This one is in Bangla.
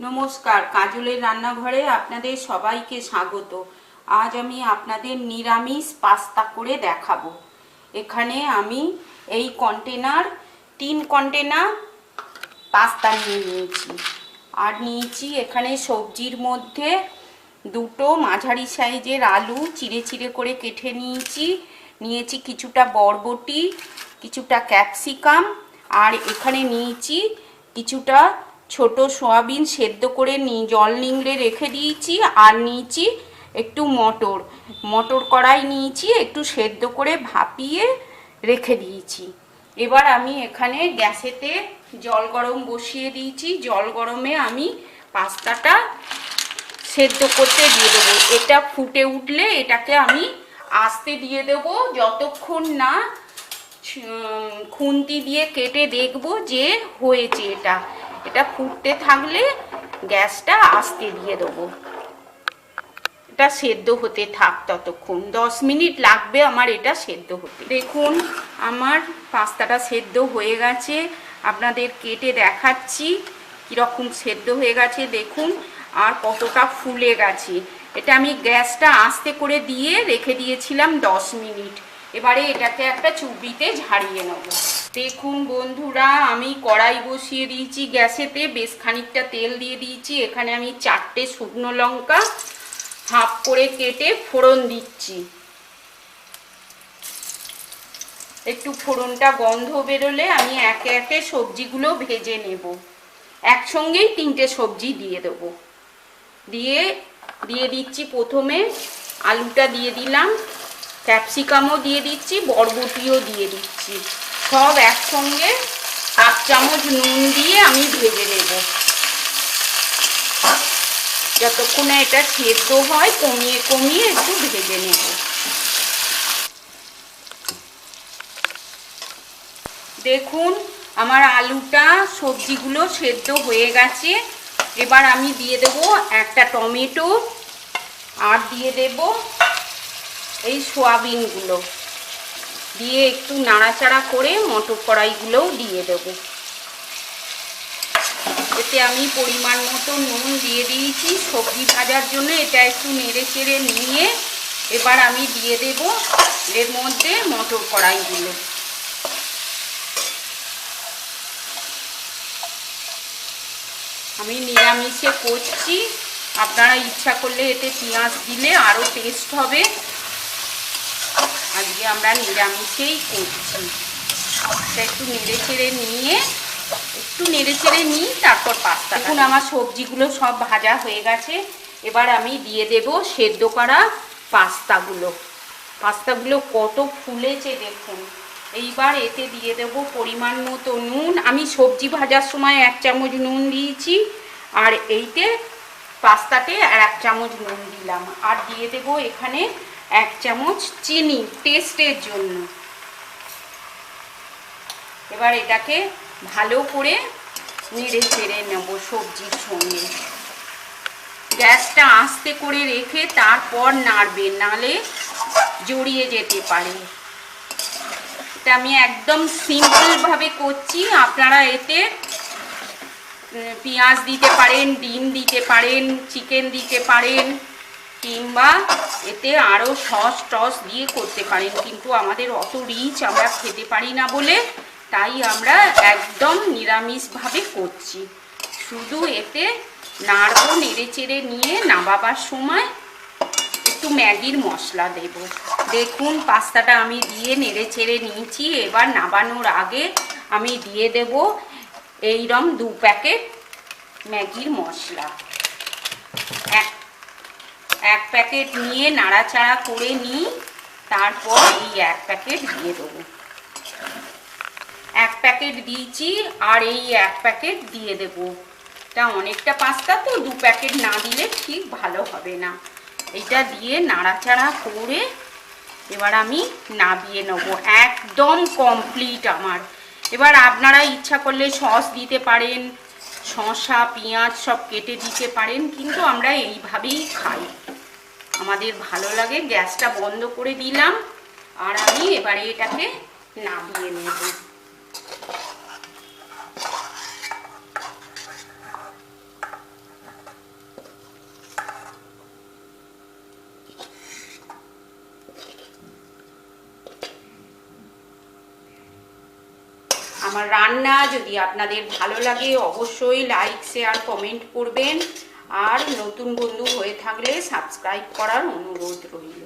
নমস্কার, কাজলের রান্নাঘরে আপনাদের সবাইকে স্বাগত। আজ আমি আপনাদের নিরামিষ পাস্তা করে দেখাবো। এখানে আমি এই কন্টেনার তিন কন্টেনার পাস্তা নিয়ে নিয়েছি। আর নিয়েছি এখানে সবজির মধ্যে দুটো মাঝারি সাইজের আলু, চিড়ে চিড়ে করে কেটে নিয়েছি। নিয়েছি কিছুটা বরবটি, কিছুটা ক্যাপসিকাম, আর এখানে নিয়েছি কিছুটা ছোট সয়াবিন সেদ্ধ করে নি, জল নিংড়ে রেখে দিয়েছি আর নিয়েছি একটু মটর। মটর কড়াই নিয়েছি, একটু সেদ্ধ করে ভাপিয়ে রেখে দিয়েছি। এবার আমি এখানে গ্যাসেতে জল গরম বসিয়ে দিয়েছি। জল গরমে আমি পাস্তাটা সেদ্ধ করতে দিয়ে দেবো। এটা ফুটে উঠলে এটাকে আমি আস্তে দিয়ে দেবো। যতক্ষণ না খুন্তি দিয়ে কেটে দেখব যে হয়েছে এটা। এটা ফুটতে থাকলে গ্যাসটা আস্তে দিয়ে দেবো। এটা সেদ্ধ হতে থাক ততক্ষণ। দশ মিনিট লাগবে আমার এটা সেদ্ধ হতে। দেখুন, আমার পাস্তাটা সেদ্ধ হয়ে গেছে। আপনাদের কেটে দেখাচ্ছি কীরকম সেদ্ধ হয়ে গেছে। দেখুন, আর কতটা ফুলে গেছে। এটা আমি গ্যাসটা আস্তে করে দিয়ে রেখে দিয়েছিলাম দশ মিনিট। এবারে এটাকে একটা চুবড়িতে ঝাড়িয়ে নেব। দেখুন বন্ধুরা, আমি কড়াই বসিয়ে দিয়েছি গ্যাসেতে, বেশ খানিকটা তেল দিয়ে দিয়েছি। এখানে আমি চারটে শুকনো লঙ্কা হাফ করে কেটে ফোড়ন দিচ্ছি। একটু ফোড়নটা গন্ধ বেরোলে আমি একে একে সবজিগুলো ভেজে নেব। একসঙ্গেই তিনটে সবজি দিয়ে দেব। দিয়ে দিয়ে দিচ্ছি প্রথমে আলুটা দিয়ে দিলাম, ক্যাপসিকামও দিয়ে দিচ্ছি, বরবটিও দিয়ে দিচ্ছি। সব একসঙ্গে হাফ চামচ নুন দিয়ে আমি ভেজে নেব। যতক্ষণে এটা সেদ্ধ হয়, কমিয়ে কমিয়ে একটু ভেজে নেব। দেখুন, আমার আলুটা, সবজিগুলো সেদ্ধ হয়ে গেছে। এবার আমি দিয়ে দেব একটা টমেটো, আর দিয়ে দেব এই সোয়াবিনগুলো। দিয়ে একটু নাড়াচাড়া করে মটর কড়াইগুলোও দিয়ে দেবো। এতে আমি পরিমাণ মতো নুন দিয়ে দিয়েছি। সবজি ভাজার জন্য এটা একটু নেড়ে চেড়ে নিয়ে এবার আমি দিয়ে দেব এর মধ্যে মটর কড়াইগুলো। আমি নিরামিষে করছি। আপনারা ইচ্ছা করলে এতে পেঁয়াজ দিলে আরও টেস্ট হবে। আজকে আমরা নিরামিষেই করছি। একটু নেড়ে চেড়ে নিয়ে একটু নেড়ে চেড়ে নিই তারপর পাস্তা এখন আমার সবজিগুলো সব ভাজা হয়ে গেছে। এবার আমি দিয়ে দেব সেদ্ধ করা পাস্তাগুলো। পাস্তাগুলো কত ফুলেছে দেখুন। এইবার এতে দিয়ে দেব পরিমাণ মতো নুন। আমি সবজি ভাজার সময় এক চামচ নুন দিয়েছি আর এইতে পাস্তাতে আর এক চামচ নুন দিলাম। আর দিয়ে দেব এখানে এক চামচ চিনি টেস্টের জন্য। এবার এটাকে ভালো করে নেড়ে চেড়ে নেব সবজির সঙ্গে। গ্যাসটা আস্তে করে রেখে তারপর নাড়বে, নালে জড়িয়ে যেতে পারে। এটা আমি একদম সিম্পলভাবে করছি। আপনারা এতে পেঁয়াজ দিতে পারেন, ডিম দিতে পারেন চিকেন দিতে পারেন। কিংবা এতে আরও সস টস দিয়ে করতে পারেন। কিন্তু আমাদের অত রিচ আমরা খেতে পারি না বলে তাই আমরা একদম নিরামিষভাবে করছি। শুধু এতে নাড়বো নেড়ে চেড়ে নিয়ে নামাবার সময় একটু ম্যাগির মশলা দেব। দেখুন, পাস্তাটা আমি দিয়ে নেড়ে চেড়ে নিয়েছি। এবার নাবানোর আগে আমি দিয়ে দেব এইরম দু প্যাকেট ম্যাগির মশলা। এক প্যাকেট নিয়ে নাড়াচাড়া করে নিই, তারপর এই এক প্যাকেট দিয়ে দেবো। এক প্যাকেট দিয়েছি আর এই এক প্যাকেট দিয়ে দেবো। তা অনেকটা পাস্তা তো, দু প্যাকেট না দিলে ঠিক ভালো হবে না। এটা দিয়ে নাড়াচাড়া করে এবার আমি নাবিয়ে নেব, একদম কমপ্লিট আমার। এবার আপনারা ইচ্ছা করলে সস দিতে পারেন, শসা, পেঁয়াজ সব কেটে দিতে পারেন, কিন্তু আমরা এইভাবেই খাই। আমাদের ভালো লাগে, গ্যাসটা বন্ধ করে দিলাম, আর আমি এবারে এটাকে নামিয়ে নেব। আমার রান্না যদি আপনাদের ভালো লাগে, অবশ্যই লাইক শেয়ার কমেন্ট করবেন। আর নতুন বন্ধু হয়ে থাকলে সাবস্ক্রাইব করার অনুরোধ রইল।